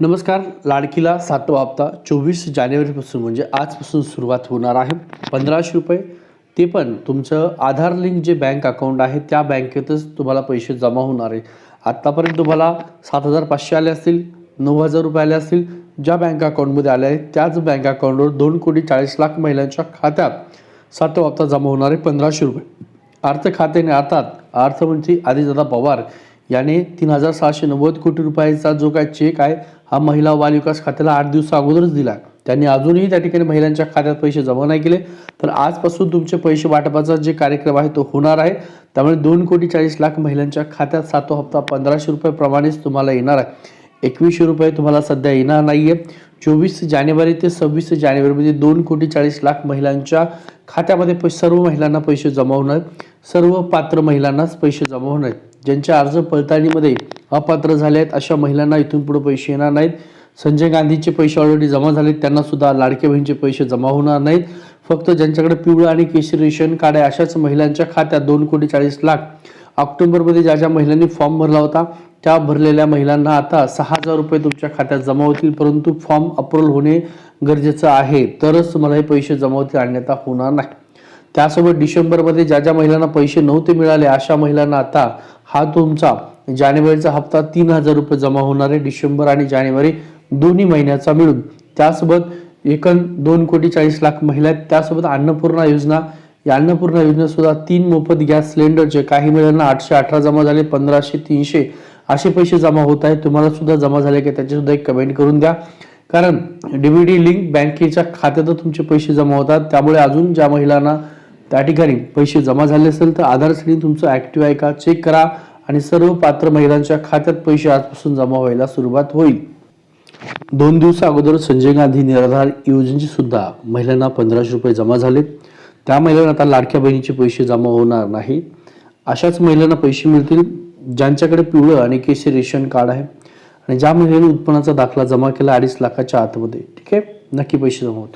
नमस्कार लाडकीला सातवा हप्ता चोवीस जानेवारीपासून म्हणजे आजपासून सुरुवात होणार आहे. पंधराशे रुपये ते पण तुमचं आधार लिंक जे बँक अकाउंट आहे त्या बँकेतच तुम्हाला पैसे जमा होणार आहे. आत्तापर्यंत तुम्हाला सात हजार पाचशे आले असतील नऊ हजार रुपये आले असतील ज्या बँक अकाउंटमध्ये आले आहेत त्याच बँक अकाउंटवर दोन कोटी चाळीस लाख महिलांच्या खात्यात सातवा हप्ता जमा होणार आहे पंधराशे रुपये. अर्थ खात्याने अर्थात अर्थमंत्री म्हणजे आदिदादा पवार याने तीन हजार सहाशे नव्वद कोटी रुपयाचा जो काय चेक आहे हा महिला व बाल विकास खात्याला आठ दिवसा अगोदरच दिला. त्यांनी अजूनही त्या ठिकाणी महिलांच्या खात्यात पैसे जमा नाही केले. तर आजपासून तुमचे पैसे वाटपाचा जे कार्यक्रम आहे तो होणार आहे. त्यामुळे दोन कोटी चाळीस लाख महिलांच्या खात्यात सातो हप्ता पंधराशे रुपयाप्रमाणेच तुम्हाला येणार आहे. एकवीसशे रुपये तुम्हाला सध्या येणार नाही आहे चोवीस जानेवारी ते सव्वीस जानेवारीमध्ये दोन कोटी चाळीस लाख महिलांच्या खात्यामध्ये प सर्व महिलांना पैसे जमा होणार आहेत. सर्व पात्र महिलांनाच पैसे जमा होणार आहेत. ज्यांचे अर्ज पडताळणीमध्ये अपात्र झाले आहेत अशा महिलांना इथून पुढे पैसे येणार नाहीत संजय गांधीचे पैसे ऑलरेडी जमा झाले त्यांना सुद्धा लाडके बहिणीचे पैसे जमा होणार नाहीत फक्त ज्यांच्याकडे पिवळं आणि केशरी रेशन कार्ड आहे अशाच महिलांच्या खात्यात दोन कोटी चाळीस लाख ऑक्टोबरमध्ये ज्या ज्या महिलांनी फॉर्म भरला होता त्या भरलेल्या महिलांना आता सहा हजार रुपये तुमच्या खात्यात जमा होतील परंतु फॉर्म अप्रूव्हल होणे गरजेचं आहे. तरच तुम्हाला हे पैसे जमा होतील अन्यथा होणार नाही. त्यासोबत डिसेंबरमध्ये ज्या ज्या महिलांना पैसे नव्हते मिळाले अशा महिलांना आता हा तुमचा जानेवारीचा हप्ता तीन हजार रुपये जमा होणार आहे. डिसेंबर आणि जानेवारी दोन्ही महिन्याचा मिळून. त्यासोबत एकूण दोन कोटी चाळीस लाख महिला आहेत. त्यासोबत अन्नपूर्णा योजना. या अन्नपूर्णा योजनेत सुद्धा तीन मोफत गॅस सिलेंडरचे काही महिलांना आठशे अठरा जमा झाले पंधराशे तीनशे असे पैसे जमा होत आहेत तुम्हाला सुद्धा जमा झाले की त्याचे सुद्धा एक कमेंट करून द्या. कारण डीबीडी लिंक बँकेच्या खात्यात तुमचे पैसे जमा होतात. त्यामुळे अजून ज्या महिलांना त्या ठिकाणी पैसे जमा झाले असेल तर आधार श्रेणी तुमचं ऍक्टिव्ह आहे का? चेक करा आणि सर्व पात्र महिलांच्या खात्यात पैसे आजपासून जमा व्हायला सुरुवात होईल. दोन दिवसा अगोदर संजय गांधी निराधार योजनेची सुद्धा महिलांना पंधराशे रुपये जमा झाले त्या महिलांना आता लाडक्या बहिणीचे पैसे जमा होणार नाही. अशाच महिलांना पैसे मिळतील. ज्यांच्याकडे पिवळं आणि केशरी रेशन कार्ड आहे आणि ज्या महिलेने उत्पन्नाचा दाखला जमा केला अडीच लाखाच्या आतमध्ये. ठीक आहे? नक्की पैसे जमा होते